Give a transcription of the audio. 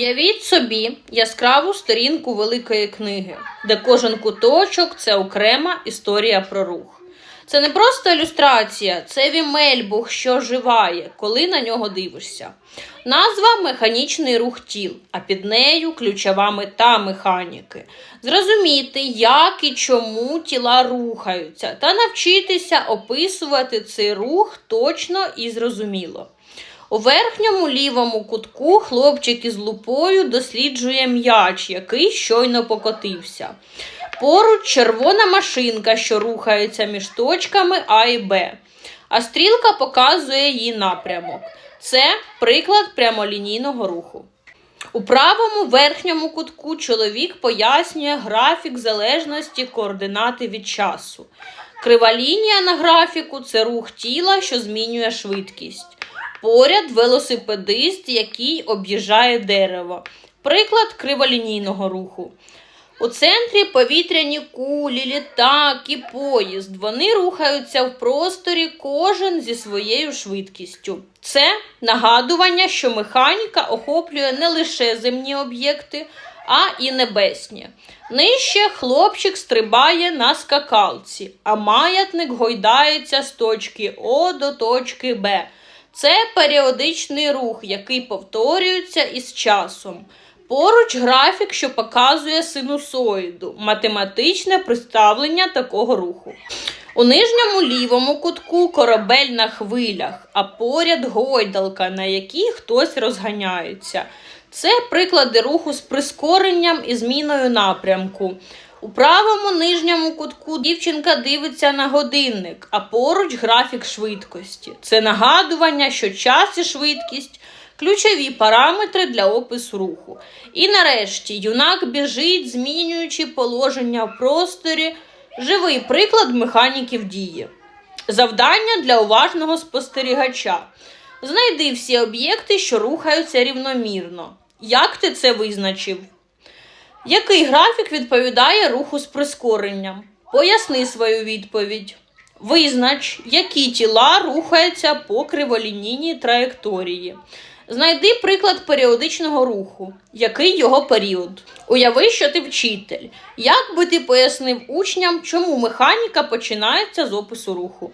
Уявіть собі яскраву сторінку великої книги, де кожен куточок це окрема історія про рух. Це не просто ілюстрація, це вімельбух, що живає, коли на нього дивишся. Назва механічний рух тіл, а під нею ключова мета механіки. Зрозуміти, як і чому тіла рухаються, та навчитися описувати цей рух точно і зрозуміло. У верхньому лівому кутку хлопчик із лупою досліджує м'яч, який щойно покотився. Поруч червона машинка, що рухається між точками А і Б. А стрілка показує її напрямок. Це приклад прямолінійного руху. У правому верхньому кутку чоловік пояснює графік залежності координати від часу. Крива лінія на графіку це рух тіла, що змінює швидкість. Поряд велосипедист, який об'їжджає дерево. Приклад криволінійного руху. У центрі повітряні кулі, літак і поїзд. Вони рухаються в просторі, кожен зі своєю швидкістю. Це нагадування, що механіка охоплює не лише земні об'єкти, а і небесні. Нижче хлопчик стрибає на скакалці, а маятник гойдається з точки О до точки Б. Це періодичний рух, який повторюється із часом. Поруч графік, що показує синусоїду, математичне представлення такого руху. У нижньому лівому кутку корабель на хвилях, а поряд гойдалка, на якій хтось розганяється. Це приклади руху з прискоренням і зміною напрямку. У правому нижньому кутку дівчинка дивиться на годинник, а поруч графік швидкості. Це нагадування, що час і швидкість ключові параметри для опису руху. І нарешті юнак біжить, змінюючи положення в просторі. Живий приклад механіки в дії. Завдання для уважного спостерігача. Знайди всі об'єкти, що рухаються рівномірно. Як ти це визначив? Який графік відповідає руху з прискоренням? Поясни свою відповідь. Визнач, які тіла рухаються по криволінійній траєкторії. Знайди приклад періодичного руху. Який його період? Уяви, що ти вчитель. Як би ти пояснив учням, чому механіка починається з опису руху?